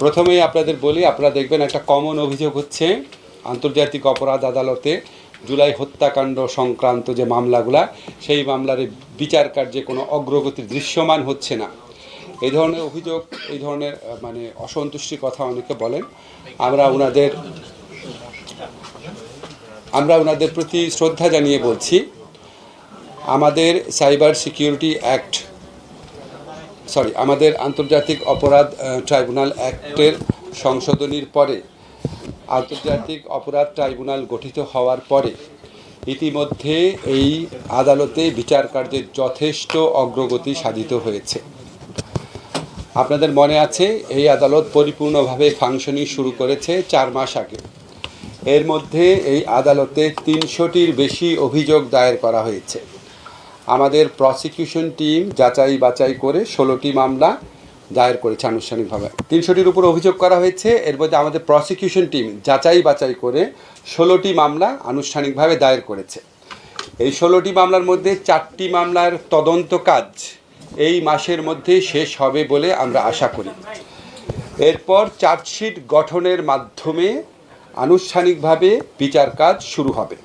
প্রথমেই আপনাদের বলি, আপনারা দেখবেন একটা কমন অভিযোগ হচ্ছে, আন্তর্জাতিক অপরাধ আদালতে জুলাই হত্যাকাণ্ড সংক্রান্ত যে মামলাগুলা, সেই মামলার বিচার কার্যে কোনো অগ্রগতি দৃশ্যমান হচ্ছে না। এই ধরনের অভিযোগ, এই ধরনের মানে অসন্তুষ্টি কথা অনেকে বলেন। আমরা ওনাদের আমরা ওনাদের প্রতি শ্রদ্ধা জানিয়ে বলছি, আমাদের সাইবার সিকিউরিটি অ্যাক্ট সরি আমাদের আন্তর্জাতিক অপরাধ ট্রাইব্যুনাল অ্যাক্টের সংশোধনীর পরে, আন্তর্জাতিক অপরাধ ট্রাইব্যুনাল গঠিত হওয়ার পরে, ইতিমধ্যে এই আদালতে বিচার কার্যের যথেষ্ট অগ্রগতি সাধিত হয়েছে। আপনাদের মনে আছে, এই আদালত পরিপূর্ণভাবে ফাংশনিং শুরু করেছে চার মাস আগে। এর মধ্যে এই আদালতে তিনশোটির বেশি অভিযোগ দায়ের করা হয়েছে। আমাদের প্রসিকিউশন টিম যাচাই বাছাই করে ষোলোটি মামলা দায়ের করেছে আনুষ্ঠানিকভাবে। তিনশোটির উপর অভিযোগ করা হয়েছে, এর মধ্যে আমাদের প্রসিকিউশন টিম যাচাই বাছাই করে ষোলোটি মামলা আনুষ্ঠানিকভাবে দায়ের করেছে। এই ষোলোটি মামলার মধ্যে চারটি মামলার তদন্ত কাজ এই মাসের মধ্যে শেষ হবে বলে আমরা আশা করি। এরপর চার্জশিট গঠনের মাধ্যমে আনুষ্ঠানিকভাবে বিচার কাজ শুরু হবে।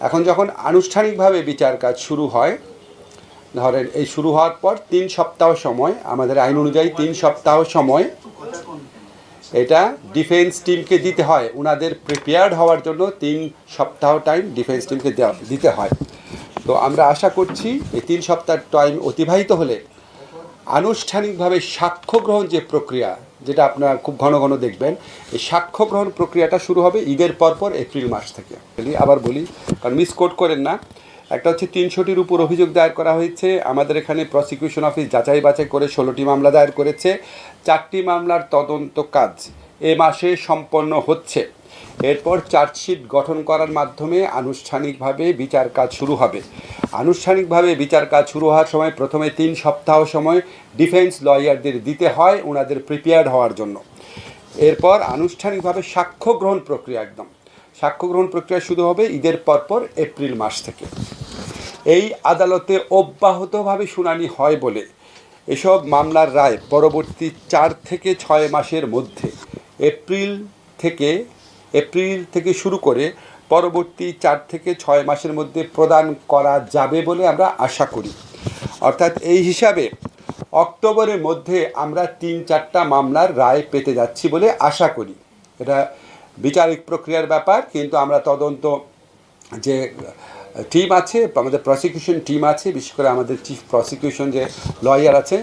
এখন যখন আনুষ্ঠানিকভাবে বিচার কাজ শুরু হয়, ধরেন এই শুরু হওয়ার পর তিন সপ্তাহ সময়, আমাদের আইন অনুযায়ী তিন সপ্তাহ সময় এটা ডিফেন্স টিমকে দিতে হয়। ওনাদের প্রিপেয়ার্ড হওয়ার জন্য তিন সপ্তাহ টাইম ডিফেন্স টিমকে দিতে হয়। তো আমরা আশা করছি এই তিন সপ্তাহ টাইম অতিবাহিত হলে আনুষ্ঠানিকভাবে সাক্ষ্য গ্রহণ যে প্রক্রিয়া যেটা আপনারা খুব ঘন ঘন দেখবেন, এই সাক্ষ্য গ্রহণ প্রক্রিয়াটা শুরু হবে ঈদের পরপর এপ্রিল মাস থেকে। আবার বলি, কারণ মিস মিসকোট করেন না, একটা হচ্ছে তিনশোটির উপর অভিযোগ দায়ের করা হয়েছে, আমাদের এখানে প্রসিকিউশন অফিস যাচাই বাছাই করে ষোলোটি মামলা দায়ের করেছে, চারটি মামলার তদন্ত কাজ এ মাসে সম্পন্ন হচ্ছে। এরপর চার্জশিট গঠন করার মাধ্যমে আনুষ্ঠানিকভাবে বিচার কাজ শুরু হবে। আনুষ্ঠানিকভাবে বিচার কাজ শুরু হওয়ার সময় প্রথমে তিন সপ্তাহ সময় ডিফেন্স লয়ারদের দিতে হয় ওনাদের প্রিপেয়ার্ড হওয়ার জন্য। এরপর আনুষ্ঠানিকভাবে সাক্ষ্য গ্রহণ প্রক্রিয়া একদম। সাক্ষ্য গ্রহণ প্রক্রিয়া শুরু হবে ঈদের পরপর এপ্রিল মাস থেকে। এই আদালতে অব্যাহতভাবে শুনানি হয় বলে এসব মামলার রায় পরবর্তী চার থেকে ছয় মাসের মধ্যে এপ্রিল থেকে এপ্রিল থেকে শুরু করে পরবর্তী চার থেকে ছয় মাসের মধ্যে প্রদান করা যাবে বলে আমরা আশা করি। অর্থাৎ এই হিসাবে অক্টোবরের মধ্যে আমরা তিন চারটা মামলার রায় পেতে যাচ্ছি বলে আশা করি। এটা বিচারিক প্রক্রিয়ার ব্যাপার, কিন্তু আমরা তদন্ত যে টিম আছে, আমাদের প্রসিকিউশন টিম আছে, বিশেষ করে আমাদের চিফ প্রসিকিউশন যে লয়ার আছেন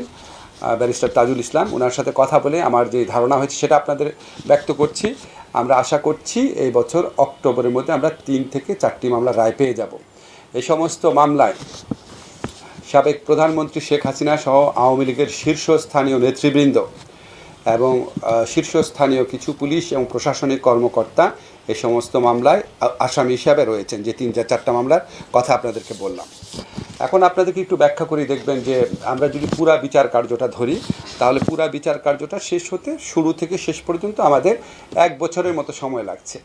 ব্যারিস্টার তাজুল ইসলাম ওনার সাথে কথা বলে আমার যে ধারণা হয়েছে সেটা আপনাদের ব্যক্ত করছি। আমরা আশা করছি এই বছর অক্টোবরের মধ্যে আমরা তিন থেকে চারটি মামলা রায় পেয়ে যাব। এই সমস্ত মামলায় সাবেক প্রধানমন্ত্রী শেখ হাসিনা সহ আওয়ামী লীগের শীর্ষস্থানীয় নেতৃবৃন্দ এবং শীর্ষস্থানীয় কিছু পুলিশ এবং প্রশাসনিক কর্মকর্তা এই সমস্ত মামলায় আসামি হিসাবে রয়েছেন, যে তিন চার চারটা মামলার কথা আপনাদেরকে বললাম। এখন আপনাদেরকে একটু ব্যাখ্যা করে দেখবেন যে আমরা যদি পুরা বিচার কার্যটা ধরি, তাহলে পুরা বিচার কার্যটা শেষ হতে শুরু থেকে শেষ পর্যন্ত আমাদের এক বছরের মতো সময় লাগছে।